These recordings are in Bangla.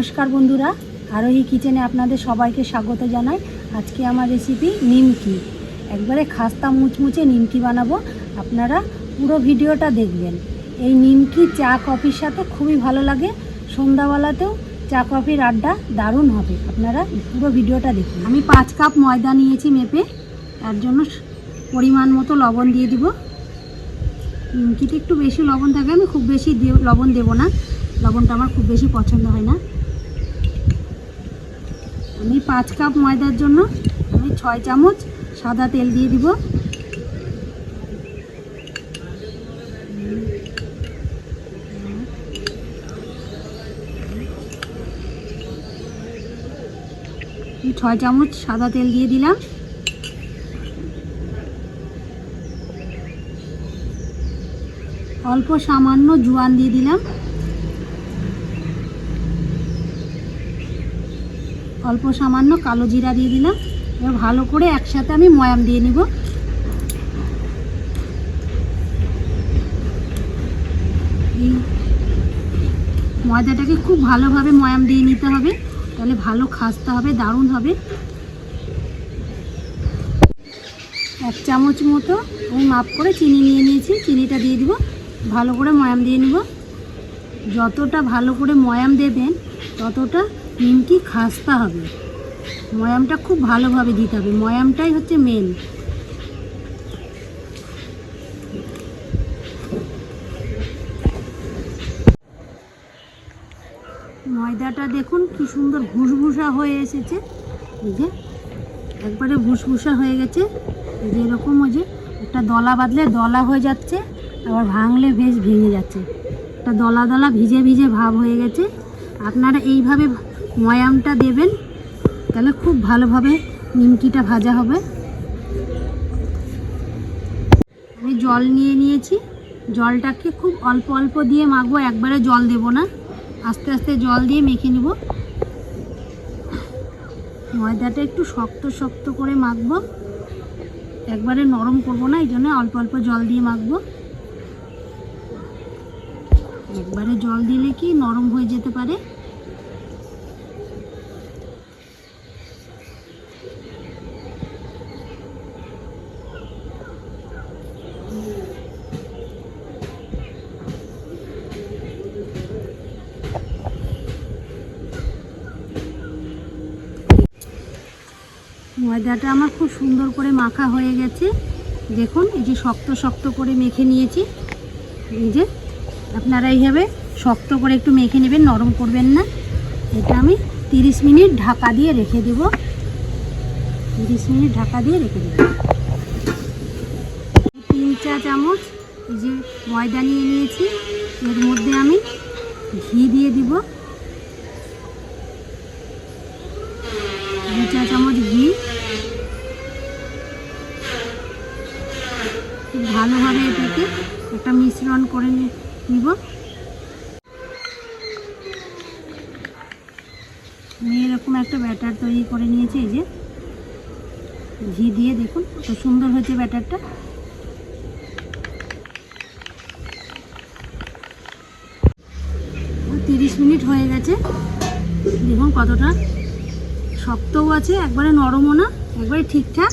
নমস্কার বন্ধুরা, আরোহী কিচেনে আপনাদের সবাইকে স্বাগত জানাই। আজকে আমার রেসিপি নিমকি। একবারে খাস্তা মুচমুচে নিমকি বানাবো। আপনারা পুরো ভিডিওটা দেখবেন। এই নিমকি চা কফির সাথে খুবই ভালো লাগে। সন্ধ্যাবেলাতেও চা কফির আড্ডা দারুণ হবে। আপনারা পুরো ভিডিওটা দেখুন। আমি পাঁচ কাপ ময়দা নিয়েছি মেপে। তার জন্য পরিমাণ মতো লবণ দিয়ে দিব। নিমকিতে একটু বেশি লবণ থাকে, আমি খুব বেশি লবণ দেবো না। লবণটা আমার খুব বেশি পছন্দ হয় না। আমি পাঁচ কাপ ময়দার জন্য আমি ছয় চামচ সাদা তেল দিয়ে দিব। ছয় চামচ সাদা তেল দিয়ে দিলাম। অল্প সামান্য জোয়ান দিয়ে দিলাম। অল্প সামান্য কালো জিরা দিয়ে দিলাম। এবার ভালো করে একসাথে আমি ময়াম দিয়ে নিব। এই ময়দাটাকে খুব ভালোভাবে ময়াম দিয়ে নিতে হবে। তাহলে ভালো খাসতে হবে, দারুণ হবে। এক চামচ মতো আমি মাপ করে চিনি নিয়ে নিয়েছি। চিনিটা দিয়ে দিব। ভালো করে ময়াম দিয়ে নিব। যতটা ভালো করে ময়াম দেবেন, ততটা নিমকি খাস্তা হবে। ময়ামটা খুব ভালোভাবে দিতে হবে। ময়ামটাই হচ্ছে মেন ময়দাটা দেখুন কি সুন্দর ভুসভুসা হয়ে এসেছে। এই যে, একবারে ভুসভুসা হয়ে গেছে। এই যে এরকম ওই যে একটা দলা বাঁধলে দলা হয়ে যাচ্ছে, আবার ভাঙলে বেশ ভেঙে যাচ্ছে। একটা দলা দলা ভিজে ভিজে ভাব হয়ে গেছে। আপনারা এইভাবে ময়ামটা দেবেন, তাহলে খুব ভালোভাবে নিমকিটা ভাজা হবে। আমি জল নিয়ে নিয়েছি। জলটাকে খুব অল্প অল্প দিয়ে মাখবো, একবারে জল দেব না। আস্তে আস্তে জল দিয়ে মেখে নেব। ময়দাটা একটু শক্ত শক্ত করে মাখবো। একবারে নরম করব না, এই জন্য অল্প অল্প জল দিয়ে মাখবো। একবারে জল দিলে কি নরম হয়ে যেতে পারে? ময়দাটা আমার খুব সুন্দর করে মাখা হয়ে গেছে। দেখুন, এই যে শক্ত শক্ত করে মেখে নিয়েছি। এই যে, আপনারা এইভাবে শক্ত করে একটু মেখে নেবেন, নরম করবেন না। এটা আমি তিরিশ মিনিট ঢাকা দিয়ে রেখে দেব। তিরিশ মিনিট ঢাকা দিয়ে রেখে দেব। তিন চা চামচ এই যে ময়দা নিয়ে নিয়েছি। এর মধ্যে আমি ঘি দিয়ে দিব। খুব ভালোভাবে এটাকে একটা মিশ্রণ করে নিব। আমি এরকম একটা ব্যাটার তৈরি করে নিয়েছি, এই যে। ঘি দিয়ে দেখুন কত সুন্দর হয়েছে ব্যাটারটা। তিরিশ মিনিট হয়ে গেছে। দেখুন কতটা শক্তও আছে, একবারে নরমও না, একবারে ঠিকঠাক।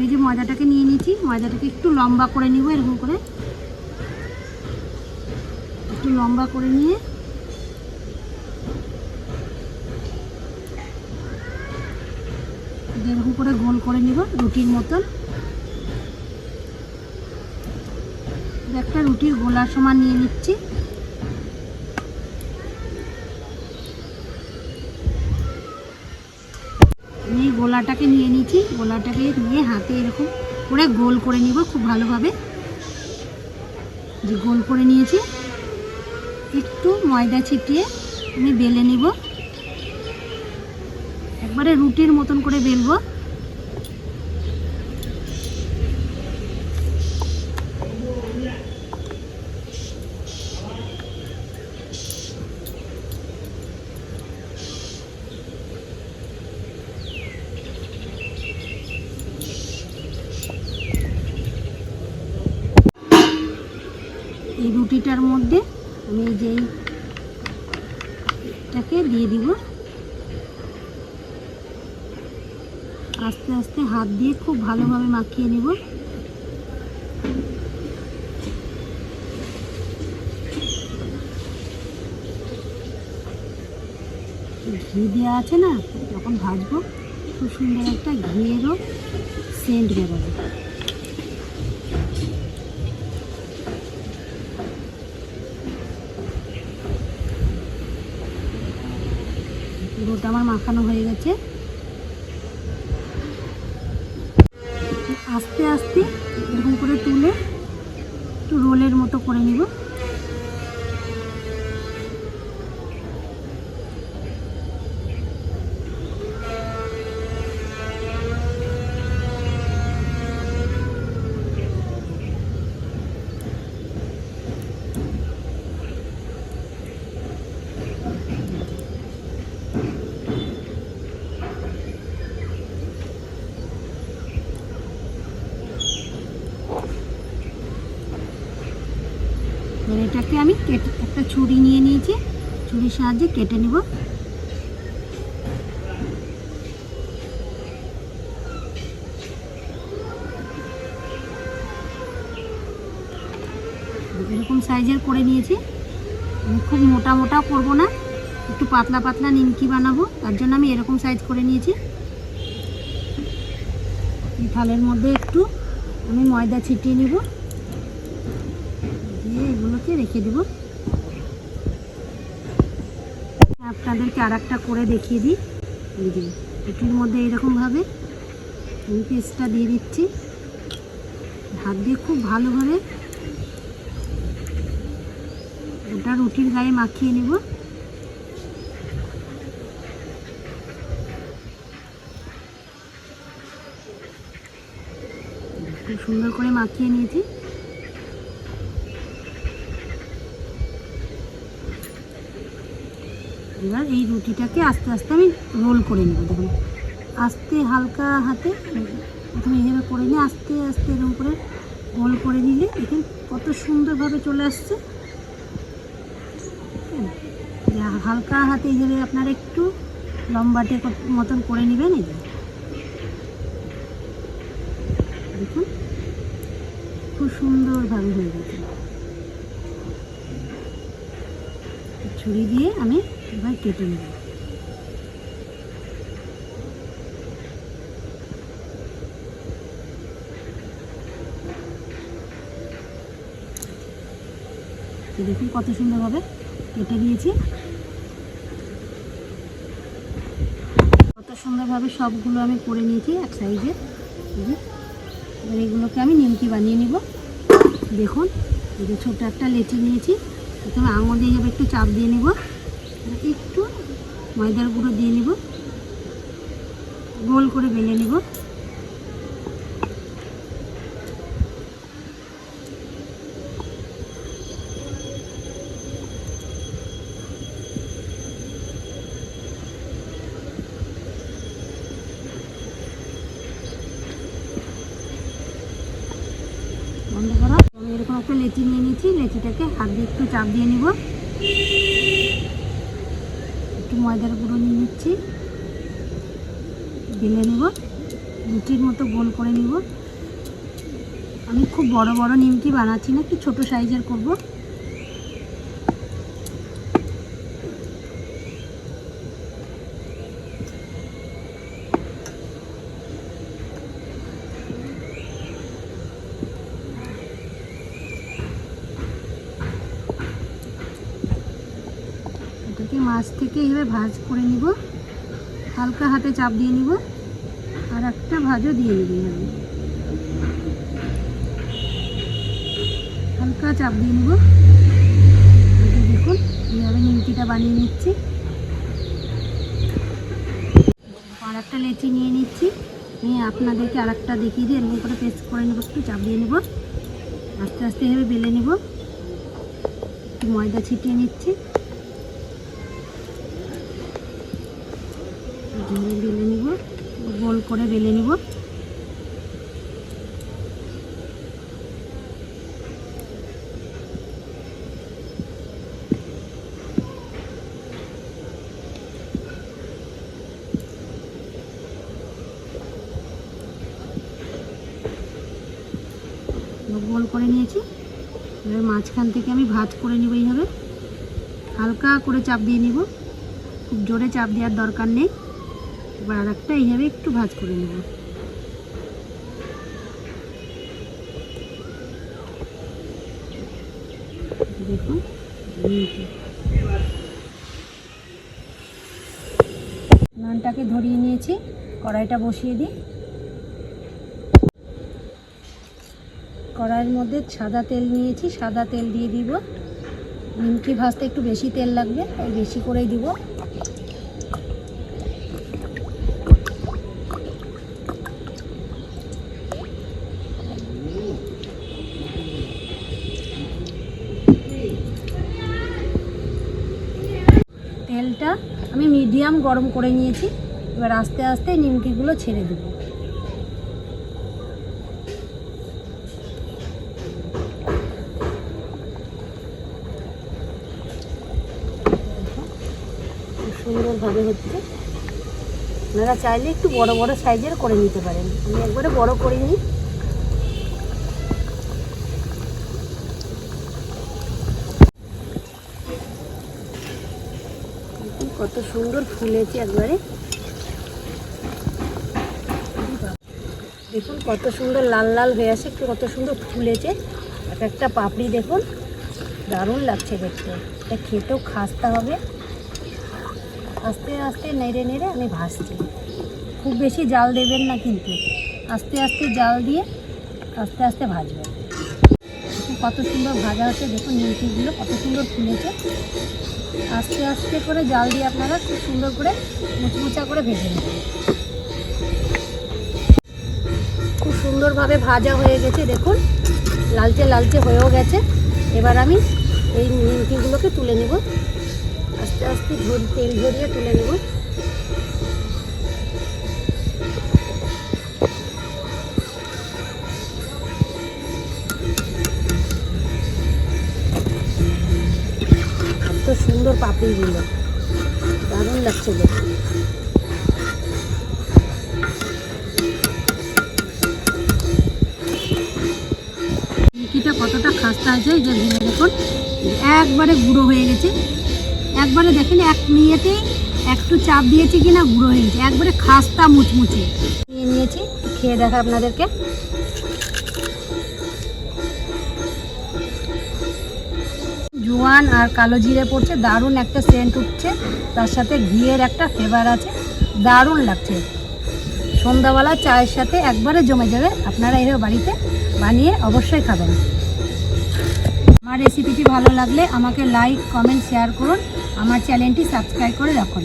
এই যে ময়দাটাকে নিয়ে নিয়েছি, ময়দাটাকে একটু লম্বা করে নিব এরকম করে। একটু লম্বা করে নিয়ে। এরকম করে গোল করে নিব, রুটির মতন। একটা রুটির গোলার সমান নিয়ে নিচ্ছি। গোলাটাকে নিয়ে নিচ্ছি। গোলাটাকে নিয়ে হাতে এরকম করে গোল করে নিব খুব ভালোভাবে। যে গোল করে নিয়েছি, একটু ময়দা ছিটিয়ে আমি বেলে নিব। একবারে রুটির মতন করে বেলবো। এই রুটিটার মধ্যে আমি এই যে এটাকে দিয়ে দিব। আস্তে আস্তে হাত দিয়ে খুব ভালোভাবে মাখিয়ে নেব। ঘি দেওয়া আছে না, যখন ভাজবো খুব সুন্দর একটা ঘিয়েরও সেন্ট বেরোবে। আমার মাখানো হয়ে গেছে। এবার এটাকে আমি কেটে, একটা ছুরি নিয়ে নিয়েছি। ছুরির সাহায্যে কেটে নেব। এরকম সাইজের করে নিয়েছি। আমি খুব মোটা মোটা করব না, একটু পাতলা পাতলা নিমকি বানাবো, তার জন্য আমি এরকম সাইজ করে নিয়েছি। থালের মধ্যে একটু আমি ময়দা ছিটিয়ে নিব। এগুলোকে রেখে দেব। আপনাদেরকে আর করে দেখিয়ে দিই। যে, এটির মধ্যে এরকমভাবে আমি পেস্টটা দিয়ে দিচ্ছি। হাত দিয়ে খুব ভালোভাবে ওটা রুটির গায়ে মাখিয়ে নেব। খুব সুন্দর করে মাখিয়ে নিয়েছি। এবার এই রুটিটাকে আস্তে আস্তে আমি রোল করে নেব দেখুন। আস্তে হালকা হাতে প্রথমে এইভাবে করে নিয়ে আস্তে আস্তে এরকম করে গোল করে নিলে দেখুন কত সুন্দরভাবে চলে আসছে। যে হালকা হাতে এইভাবে আপনারা একটু লম্বাটে মতন করে নেবেন এই দেখুন, খুব সুন্দরভাবে হয়ে গেছে। ছুরি দিয়ে আমি এবার কেটে নেব। দেখুন কত সুন্দরভাবে কেটে দিয়েছি কত সুন্দরভাবে সবগুলো আমি করে নিয়েছি এক সাইজে এবার এগুলোকে আমি নিমকি বানিয়ে নিব। দেখুন, এই যে ছোটো একটা লেচি নিয়েছি। প্রথমে আঙুল দিয়ে যাবে একটু চাপ দিয়ে নেব। একটু ময়দার গুঁড়ো দিয়ে নেব। গোল করে বেলে নেব। বন্ধ এরকম একটা লেচি নিয়ে নিয়েছি লেচিটাকে হাত দিয়ে একটু চাপ দিয়ে নিব। একটু ময়দার গুঁড়ো নিয়ে নিচ্ছি। বেলে নেব। রুটির মতো গোল করে নিব। আমি খুব বড় বড় নিমকি বানাচ্ছি না, একটু ছোটো সাইজের করব এটাকে মাছ থেকে এইভাবে ভাজ করে নিব। হালকা হাতে চাপ দিয়ে নিব। আর একটা ভাজও দিয়ে নিবি আমি। হালকা চাপ দিয়ে নিব। দেখুন এইভাবে নিমকিটা বানিয়ে নিচ্ছি। আর একটা লেচি নিয়ে নিচ্ছি। নিয়ে আপনাদেরকে আর একটা দেখিয়ে দিয়ে এরকম করে পেস্ট করে নেব, একটু চাপ দিয়ে নেব। আস্তে আস্তে এভাবে বেলে নেব। একটু ময়দা ছিটিয়ে নিচ্ছি। আমি বেলে নিব, গোল করে বেলে নিব। গোল করে নিয়েছি। এবার মাঝখান থেকে আমি ভাত করে নিব এইভাবে। হালকা করে চাপ দিয়ে নিব। খুব জোরে চাপ দেওয়ার দরকার নেই। এবার আর একটা এইভাবে একটু ভাজ করে নেব। দেখুন। নানটাকে ধরিয়ে নিয়েছি, কড়াইটা বসিয়ে দিই। কড়াইয়ের মধ্যে সাদা তেল নিয়েছি, সাদা তেল দিয়ে দিব। নিমকি ভাজতে একটু বেশি তেল লাগবে, তাই বেশি করেই দিব। তেলটা আমি মিডিয়াম গরম করে নিয়েছি। এবার আস্তে আস্তে নিমকিগুলো ছেড়ে দেবো। সুন্দরভাবে হচ্ছে। আপনারা চাইলে একটু বড় বড় সাইজের করে নিতে পারেন। আমি একবারে বড় করে নিই দেখুন কত সুন্দর ফুলেছে একবারে। দেখুন কত সুন্দর লাল লাল হয়ে আছে একটু কত সুন্দর ফুলেছে এক একটা পাপড়ি দেখুন, দারুণ লাগছে দেখতে। এটা খেতেও খাসতে হবে। আস্তে আস্তে নেড়ে নেড়ে আমি ভাজছি। খুব বেশি জাল দেবেন না কিন্তু। আস্তে আস্তে জাল দিয়ে আস্তে আস্তে ভাজবেন। কত সুন্দর ভাজা হচ্ছে দেখুন নিমকিগুলো কত সুন্দর ফুলেছে। আস্তে আস্তে করে জাল দিয়ে আপনারা খুব সুন্দর করে মুচমুচা করে ভেজে নেবেন খুব সুন্দরভাবে ভাজা হয়ে গেছে, দেখুন। লালচে লালচে হয়েও গেছে। এবার আমি এই নিমকিগুলোকে তুলে নেব। আস্তে আস্তে তেল ঝরিয়ে তুলে নেব। সুন্দর পাপড়িগুলো দারুণ লাগছে কতটা খাস্তা আছে, এই যে ভেঙে দেখুন। একবারে গুঁড়ো হয়ে গেছে। একবারে দেখেন, এক নিয়েতেই একটু চাপ দিয়েছি কিনা, গুঁড়ো হয়ে গেছে। একবারে খাস্তা মুচমুচে। নিয়ে নিয়েছি, খেয়ে দেখা আপনাদেরকে। জোয়ান আর কালো জিরে পড়ছে, দারুণ একটা সেন্ট উঠছে, তার সাথে ঘিয়ের একটা ফ্লেভার আছে, দারুণ লাগছে। সন্ধ্যাবেলা চায়ের সাথে একবারে জমে যাবে, আপনারা এভাবে বাড়িতে বানিয়ে অবশ্যই খাবেন। আমার রেসিপিটি ভালো লাগলে আমাকে লাইক কমেন্ট শেয়ার করুন, আমার চ্যানেলটি সাবস্ক্রাইব করে রাখুন।